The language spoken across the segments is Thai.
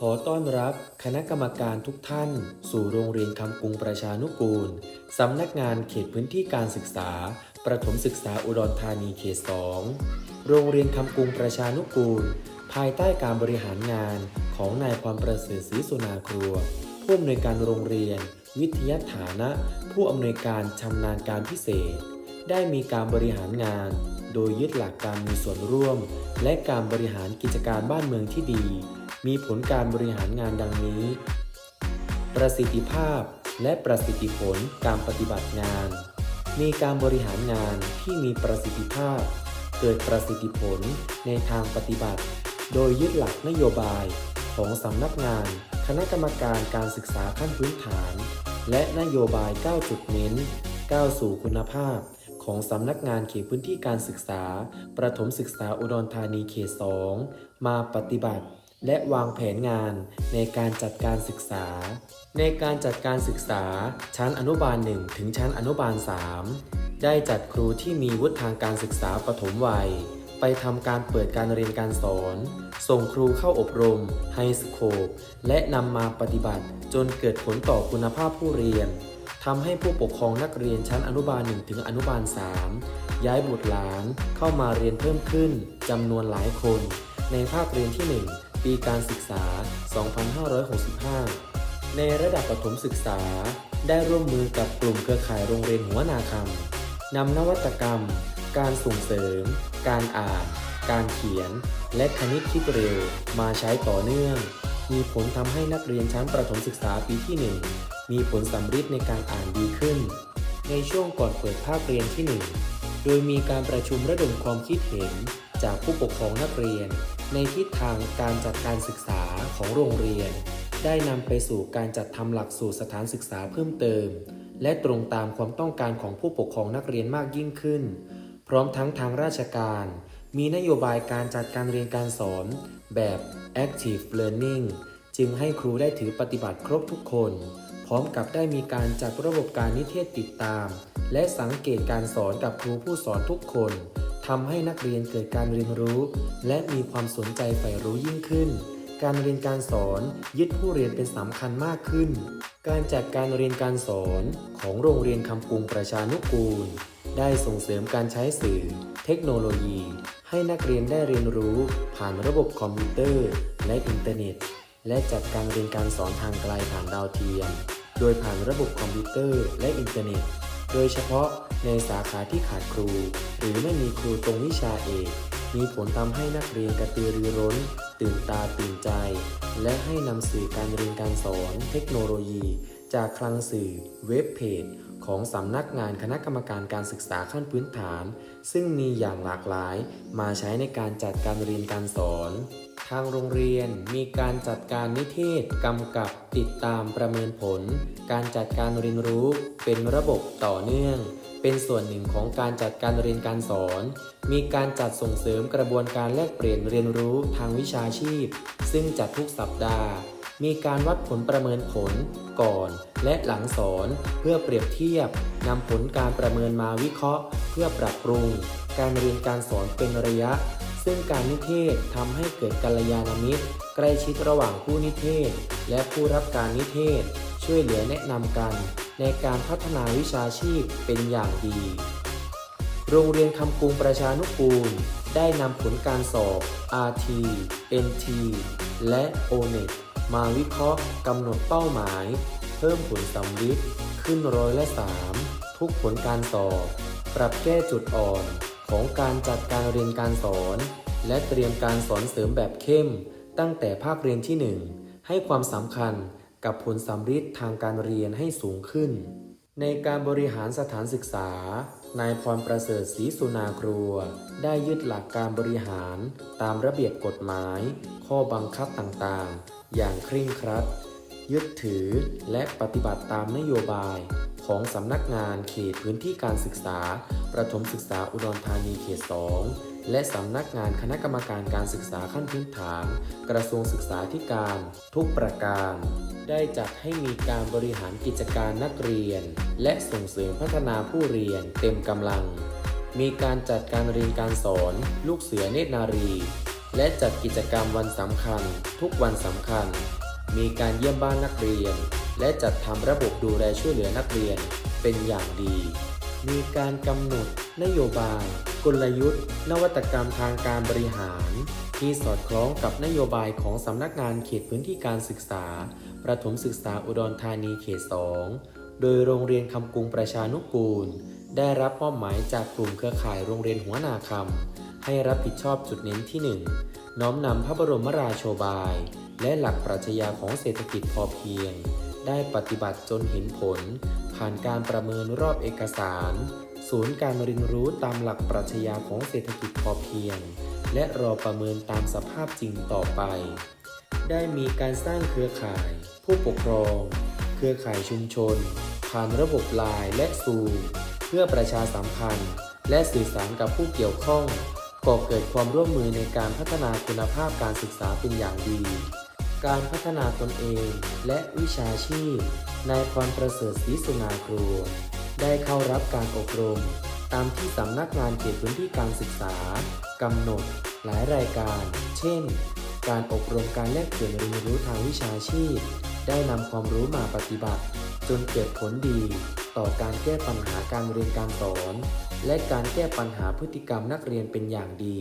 ขอต้อนรับคณะกรรมการทุกท่าน สู่โรงเรียนคำกรุงประชานุกูล สำนักงานเขตพื้นที่การศึกษา ประถมศึกษาอุดรธานีเขต 2 โรงเรียนคำกรุงประชานุกูล ภายใต้การบริหารงานของนายพรประเสริฐศรีสุนาครัว ผู้อำนวยการโรงเรียน วิทยาฐานะ ผู้อำนวยการชำนาญการพิเศษ ได้มีการบริหารงาน โดยยึดหลักการมีส่วนร่วม และการบริหารกิจการบ้านเมืองที่ดี มีผลการบริหารงานดังนี้ ประสิทธิภาพและประสิทธิผลการปฏิบัติงาน มีการบริหารงานที่มีประสิทธิภาพ เกิดประสิทธิผลในทางปฏิบัติ โดยยึดหลักนโยบายของสำนักงาน คณะกรรมการการศึกษาขั้นพื้นฐาน และนโยบาย 9 จุดเน้น ก้าวสู่คุณภาพของสำนักงานเขตพื้นที่การศึกษา ประถมศึกษาอุดรธานีเขต 2 มาปฏิบัติ และวางแผนงานในการจัดการศึกษา ในการจัดการศึกษาชั้นอนุบาล 1 ถึงชั้นอนุบาล 3 ได้จัดครูที่มีวุฒิทางการศึกษาปฐมวัย ไปทำการเปิดการเรียนการสอน ส่งครูเข้าอบรมไฮสโคปและนำมาปฏิบัติจนเกิดผลต่อคุณภาพผู้เรียนทำให้ผู้ปกครองนักเรียนชั้นอนุบาล 1 ถึงอนุบาล 3 ย้ายบุตรหลานเข้ามาเรียนเพิ่มขึ้นจำนวนหลายคน ในภาคเรียนที่ 1 ปีการศึกษา 2565 ในระดับประถมศึกษา ได้ร่วมมือกับกลุ่มเครือข่ายโรงเรียนหัวนาคำนำนวัตกรรม การส่งเสริม การอ่าน การเขียน และคณิตคิดเร็ว มาใช้ต่อเนื่อง มีผลทำให้นักเรียนชั้นประถมศึกษาปีที่ 1 มีผลสำฤทธิ์ในการอ่านดีขึ้น ในช่วงก่อนเปิดภาคเรียนที่ 1 โดยมีการประชุมระดมความคิดเห็น จากผู้ปกครองนักเรียน ในทิศทางการจัดการศึกษาของโรงเรียน ได้นำไปสู่การจัดทำหลักสูตรสถานศึกษาเพิ่มเติม และตรงตามความต้องการของผู้ปกครองนักเรียนมากยิ่งขึ้น พร้อมทั้งทางราชการ มีนโยบายการจัดการเรียนการสอน แบบ active learning จึงให้ครูได้ถือปฏิบัติครบทุกคน พร้อมกับได้มีการจัดระบบการนิเทศติดตาม และสังเกตการสอนกับครูผู้สอนทุกคน ทำให้นักเรียนเกิดการเรียนรู้ และมีความสนใจใฝ่รู้ยิ่งขึ้น การเรียนการสอนยึดผู้เรียนเป็นสำคัญมากขึ้น การจัดการเรียนการสอนของโรงเรียนคำกรุงประชานุกูล ได้ส่งเสริมการใช้สื่อ เทคโนโลยี ให้นักเรียนได้เรียนรู้ ผ่านระบบคอมพิวเตอร์ และอินเทอร์เน็ต และจัดการเรียนการสอนทางไกลผ่านดาวเทียม โดยผ่านระบบคอมพิวเตอร์และอินเทอร์เน็ต โดยเฉพาะ ในสาขาที่ขาดครู หรือไม่มีครูตรงวิชาเอก มีผลทำให้นักเรียนกระตือรือร้น ตื่นตาตื่นใจ และให้นำสื่อการเรียนการสอนเทคโนโลยี จากคลังสื่อเว็บเพจของสำนักงานคณะกรรมการการศึกษาขั้นพื้นฐาน ซึ่งมีอย่างหลากหลายมาใช้ในการจัดการเรียนการสอน ทางโรงเรียนมีการจัดการนิเทศกำกับติดตามประเมินผล การจัดการเรียนรู้เป็นระบบต่อเนื่อง เป็นส่วนหนึ่งของการจัดการเรียนการสอน มีการจัดส่งเสริมกระบวนการแลกเปลี่ยนเรียนรู้ทางวิชาชีพ ซึ่งจัดทุกสัปดาห์ มีการวัดผลประเมินผลก่อนและหลังสอนเพื่อเปรียบเทียบนำผลการประเมินมาวิเคราะห์ เพื่อปรับปรุง การเรียนการสอนเป็นระยะ ซึ่งการนิเทศทำให้เกิดกัลยาณมิตร ใกล้ชิดระหว่างผู้นิเทศ และผู้รับการนิเทศ ช่วยเหลือแนะนำกัน ในการพัฒนาวิชาชีพเป็นอย่างดี โรงเรียนคำกรุงประชานุกูล ได้นำผลการสอบ RT NT และ ONET มาวิเคราะห์กำหนดเป้าหมาย เพิ่มผลสำลิดขึ้นร้อยละ 3 ทุกผลการสอบ ปรับแก้จุดอ่อน ของการจัดการเรียนการสอน และเตรียมการสอนเสริมแบบเข้ม ตั้งแต่ภาคเรียนที่ 1 ให้ความสำคัญกับผลสำลิดทางการเรียนให้สูงขึ้น ในการบริหารสถานศึกษา นายพรประเสริฐศรีสุนาครัว ได้ยึดหลักการบริหารตามระเบียบกฎหมาย ข้อบังคับต่างๆ อย่างเคร่งครัด ยึดถือและปฏิบัติตามนโยบาย ของสำนักงานเขตพื้นที่การศึกษา ประถมศึกษาอุดรธานีเขต 2 และสำนักงานคณะกรรมการการศึกษาขั้นพื้นฐาน กระทรวงศึกษาธิการ ทุกประการ ได้จัดให้มีการบริหารกิจการนักเรียน และส่งเสริมพัฒนาผู้เรียนเต็มกำลัง มีการจัดการเรียนการสอน ลูกเสือเนตรนารี และจัดกิจกรรมวันสำคัญ ทุกวันสำคัญ มีการเยี่ยมบ้านนักเรียน และจัดทำระบบดูแลช่วยเหลือนักเรียนเป็นอย่างดี มีการกำหนดนโยบาย กลยุทธ์ นวัตกรรมทางการบริหาร ที่สอดคล้องกับนโยบายของสำนักงานเขตพื้นที่การศึกษา ประถมศึกษาอุดรธานีเขต 2 โดยโรงเรียนคำกรุงประชานุกูล ได้รับมอบหมายจากกลุ่มเครือข่ายโรงเรียนหัวนาคำให้รับผิดชอบจุดเน้นที่ 1 น้อมนำพระบรมราโชบาย และหลักปรัชญาของเศรษฐกิจพอเพียง ได้ปฏิบัติจนเห็นผล ผ่านการประเมินรอบเอกสาร ศูนย์การเรียนรู้ตามหลักปรัชญาของเศรษฐกิจพอเพียง และรอประเมินตามสภาพจริงต่อไป ได้มีการสร้างเครือข่าย ผู้ปกครอง เครือข่ายชุมชน ผ่านระบบไลน์และซูมเพื่อประชาสัมพันธ์ และสื่อสารกับผู้เกี่ยวข้อง ก่อเกิดความร่วมมือในการพัฒนาคุณภาพการศึกษาเป็นอย่างดี การพัฒนาตนเองและวิชาชีพ นายพรประเสริฐศรีสุนาครัวได้เข้ารับการอบรม ตามที่สำนักงานเขตพื้นที่การศึกษากำหนด หลายรายการ เช่น การอบรมการแลกเปลี่ยนเรียนรู้ทางวิชาชีพ ได้นำความรู้มาปฏิบัติ จนเกิดผลดี ต่อการแก้ปัญหาการเรียนการสอน และการแก้ปัญหาพฤติกรรมนักเรียนเป็นอย่างดี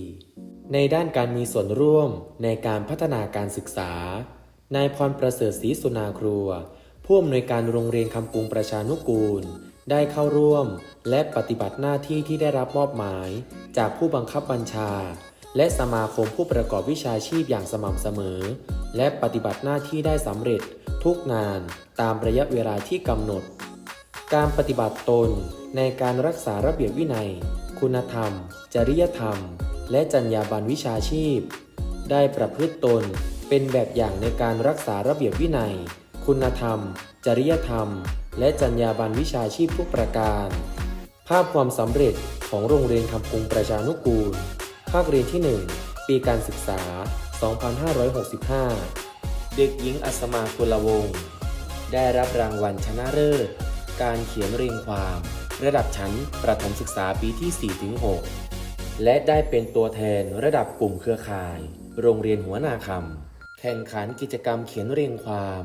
ในด้านการมีส่วนร่วมในการพัฒนาการศึกษา นายพรประเสริฐศรีสุนาครัว ผู้อำนวยการโรงเรียนคำกรุงประชานุกูล ได้เข้าร่วม และปฏิบัติหน้าที่ที่ได้รับมอบหมาย จากผู้บังคับบัญชา และสมาคมผู้ประกอบวิชาชีพอย่างสม่ำเสมอ และปฏิบัติหน้าที่ได้สำเร็จทุกงานตามระยะเวลาที่กำหนด การปฏิบัติตนในการรักษาระเบียบวินัย คุณธรรม จริยธรรม และจรรยาบรรณวิชาชีพ ได้ประพฤติตนเป็นแบบอย่างในการรักษาระเบียบวินัย คุณธรรม จริยธรรม และจรรยาบรรณวิชาชีพทุกประการ ภาพความสำเร็จของโรงเรียนคำกรุงประชานุกูล ภาคเรียนที่ 1 ปีการศึกษา 2565 เด็กหญิงอัศมากุลวงศ์ได้รับรางวัลชนะเลิศ การเขียนเรียงความ ระดับชั้นประถมศึกษาปีที่ 4-6 และได้เป็นตัวแทนระดับกลุ่มเครือข่าย โรงเรียนหัวนาคำแข่งขันกิจกรรมเขียนเรียงความ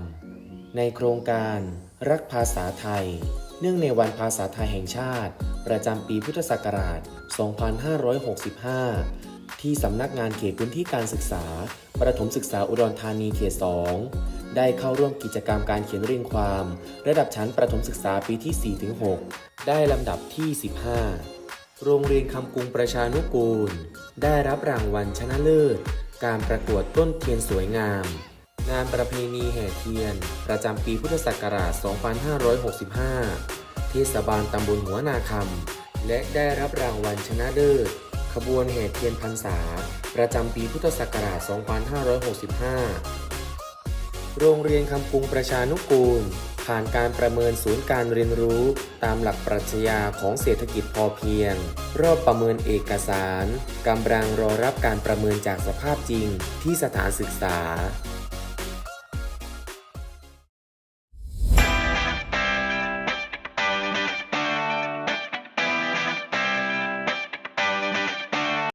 ในโครงการรักภาษาไทย เนื่องในวันภาษาไทยแห่งชาติ ประจำปีพุทธศักราช 2565 ที่สำนักงานเขตพื้นที่การศึกษา ประถมศึกษาอุดรธานีเขต 2 ได้เข้าร่วมกิจกรรมการเขียนเรียงความ ระดับชั้นประถมศึกษาปีที่ 4-6 ได้ลำดับที่ 15 โรงเรียนคำกรุงประชานุกูล ได้รับรางวัลชนะเลิศ การประกวดต้นเทียนสวยงาม งานประเพณีแห่เทียน ประจำปีพุทธศักราช 2565 เทศบาลตำบลหัวนาคำ และได้รับรางวัลชนะเลิศขบวนแห่เทียนพรรษา ประจำปีพุทธศักราช 2565 โรงเรียนคำปรุงประชานุกูล ผ่านการประเมินศูนย์การเรียนรู้ตามหลักปรัชญาของเศรษฐกิจพอเพียง รอบประเมินเอกสารกำลังรอรับการประเมินจากสภาพจริงที่สถานศึกษา